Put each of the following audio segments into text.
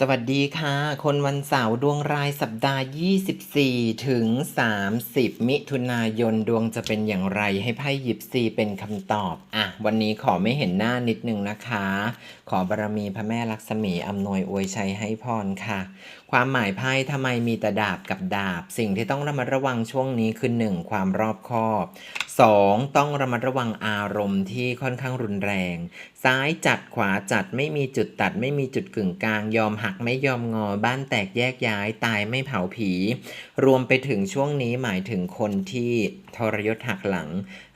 สวัสดีค่ะ คนวันเสาร์ดวงรายสัปดาห์ 24 ถึง 30 มิถุนายนดวงจะเป็นอย่างไรให้ไพ่หยิบซีเป็นคำตอบ อะ วันนี้ขอไม่เห็นหน้านิดนึงนะคะ ขอบารมีพระแม่ลักษมีอำนวยอวยชัยให้พรค่ะ ความหมายไพ่ทำไมมีแต่ดาบกับดาบ สิ่งที่ต้องระมัดระวังช่วงนี้คือ 1. ความรอบคอบ 2. ต้องระมัดระวังอารมณ์ที่ค่อนข้างรุนแรง ซ้ายจัดขวาจัดไม่มีจุดตัด ไม่มีจุดกึ่งกลาง ยอมหักไม่ยอมงอ บ้านแตกแยกย้ายตายไม่เผาผี รวมไปถึงช่วงนี้หมายถึงคนที่ทรยศหักหลัง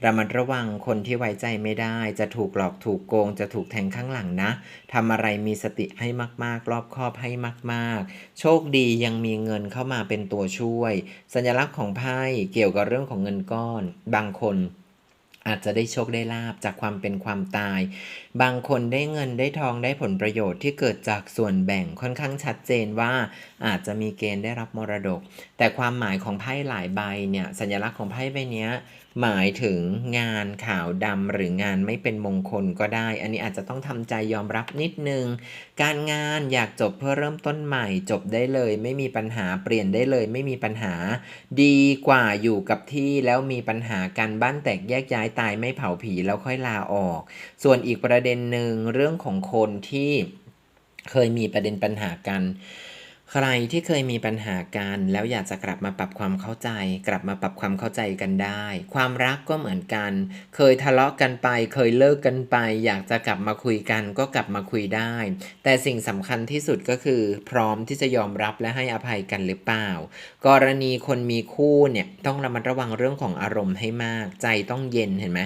ระมัดระวังคนที่ไว้ใจไม่ได้ จะถูกหลอกถูกโกง จะถูกแทงข้างหลังนะทำอะไรมีสติให้มากๆ รอบคอบให้มาก ๆ โชคดียังมีเงินเข้ามาเป็นตัวช่วย สัญลักษณ์ของไพ่เกี่ยวกับเรื่องของเงินก้อน บางคนคน อาจจะได้โชคได้ลาบจากความเป็นความตาย บางคนได้เงินได้ทองได้ผลประโยชน์ที่เกิดจากส่วนแบ่งค่อนข้างชัดเจนว่าอาจจะมีเกณฑ์ได้รับมรดก แต่ความหมายของไพ่หลายใบเนี่ยสัญลักษณ์ของไพ่ใบเนี้ยหมายถึงงานขาวดำหรืองานไม่เป็นมงคลก็ได้ อันนี้อาจจะต้องทำใจยอมรับนิดนึง การงานอยากจบเพื่อเริ่มต้นใหม่ จบได้เลย ไม่มีปัญหาเปลี่ยนได้เลย ไม่มีปัญหา ดีกว่าอยู่กับที่แล้วมีปัญหากันบ้านแตกแยกย้ายตายไม่เผาผีแล้วค่อยลาออก ส่วนอีกประเด็นหนึ่งเรื่องของคนที่เคยมีประเด็นปัญหากัน ใครที่เคยมีปัญหากันแล้วอยากจะกลับมาปรับความเข้าใจ กลับมาปรับความเข้าใจกันได้ ความรักก็เหมือนกัน เคยทะเลาะกันไป เคยเลิกกันไป อยากจะกลับมาคุยกันก็กลับมาคุยได้ แต่สิ่งสำคัญที่สุดก็คือ พร้อมที่จะยอมรับและให้อภัยกันหรือเปล่า กรณีคนมีคู่เนี่ยต้องระมัดระวังเรื่องของอารมณ์ให้มาก ใจต้องเย็นเห็นไหม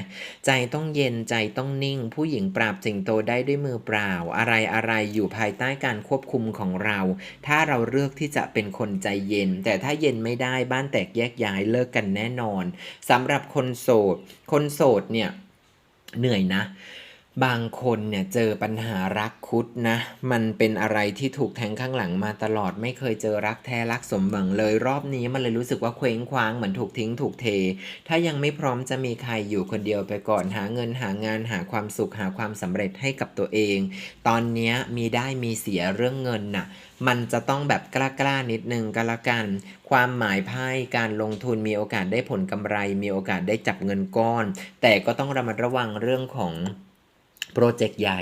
ใจต้องเย็นใจต้องนิ่ง ผู้หญิงปราบสิงโตได้ด้วยมือเปล่า อะไรอะไรอยู่ภายใต้การควบคุมของเรา ถ้าเราเลือกที่จะเป็นคนใจเย็น แต่ถ้าเย็นไม่ได้บ้านแตกแยกย้ายเลิกกันแน่นอนสำหรับคนโสด คนโสดเนี่ยเหนื่อยนะ บางคนเนี่ยเจอปัญหารักคุดนะ มันเป็นอะไรที่ถูกแทงข้างหลังมาตลอดไม่เคยเจอรักแท้รักสมหวังเลย รอบนี้มันเลยรู้สึกว่าเคว้งคว้างเหมือนถูกทิ้งถูกเท ถ้ายังไม่พร้อมจะมีใครอยู่คนเดียวไปก่อนหาเงินหางานหาความสุขหาความสำเร็จให้กับตัวเอง ตอนนี้มีได้มีเสียเรื่องเงินน่ะมันจะต้องแบบกล้าๆนิดนึงก็แล้วกัน ความหมายไพ่การลงทุนมีโอกาสได้ผลกำไร มีโอกาสได้จับเงินก้อน แต่ก็ต้องระมัดระวังเรื่องของ โปรเจกต์ใหญ่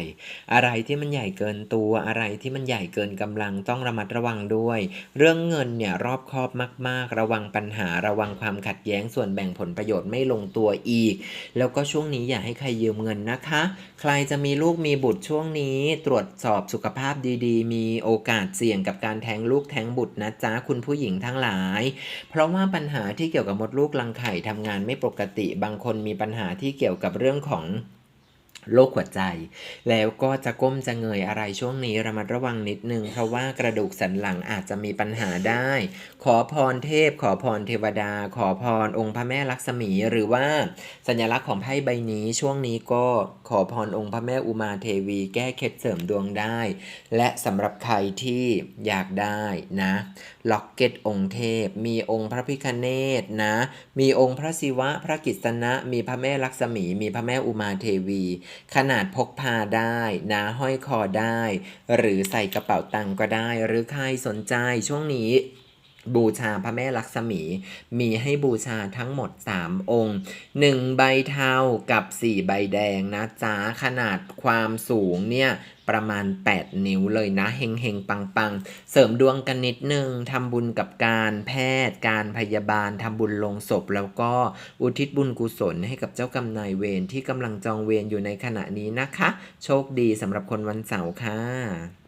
อะไรที่มันใหญ่เกินตัวอะไรที่มันใหญ่เกินกำลังต้องระมัดระวังด้วย เรื่องเงินเนี่ยรอบคอบมาก ๆ ระวังปัญหาระวังความขัดแย้งส่วนแบ่งผลประโยชน์ไม่ลงตัวอีก แล้วก็ช่วงนี้อย่าให้ใครยืมเงินนะคะ ใครจะมีลูกมีบุตรช่วงนี้ ตรวจสอบสุขภาพดีๆ มีโอกาสเสี่ยงกับการแท้งลูกแท้งบุตรนะจ๊ะคุณผู้หญิงทั้งหลาย เพราะว่าปัญหาที่เกี่ยวกับมดลูกรังไข่ทำงานไม่ปกติ บางคนมีปัญหาที่เกี่ยวกับเรื่องของ โรคหัวใจ แล้วก็จะก้มจะเงยอะไรช่วงนี้ระมัดระวังนิดนึง เพราะว่ากระดูกสันหลังอาจจะมีปัญหาได้ ขอพรเทพ ขอพรเทวดา ขอพรองค์พระแม่ลักษมีหรือว่าสัญลักษณ์ของไพ่ใบนี้ช่วงนี้ก็ขอพรองค์พระแม่อุมาเทวี แก้เคล็ดเสริมดวงได้ และสำหรับใครที่อยากได้นะล็อกเก็ตองค์เทพ มีองค์พระพิคเนตนะ มีองค์พระศิวะพระกิษณะมีพระแม่ลักษมี มีพระแม่อุมาเทวีขนาดพกพาได้นะห้อยคอได้ หรือใส่กระเป๋าตังก็ได้ หรือใครสนใจช่วงนี้ บูชาพระแม่ลักษมี มีให้บูชาทั้งหมด 3 องค์ 1 ใบเทากับ 4 ใบแดงนะจ๊ะขนาดความสูงเนี่ยประมาณ 8 นิ้วเลยนะเฮงเฮงปังปังเสริมดวงกันนิดนึงทำบุญกับการแพทย์ การพยาบาลทำบุญลงศพ แล้วก็อุทิศบุญกุศลให้กับเจ้ากรรมนายเวรที่กำลังจองเวรอยู่ในขณะนี้นะคะ โชคดีสำหรับคนวันเสาร์ค่ะ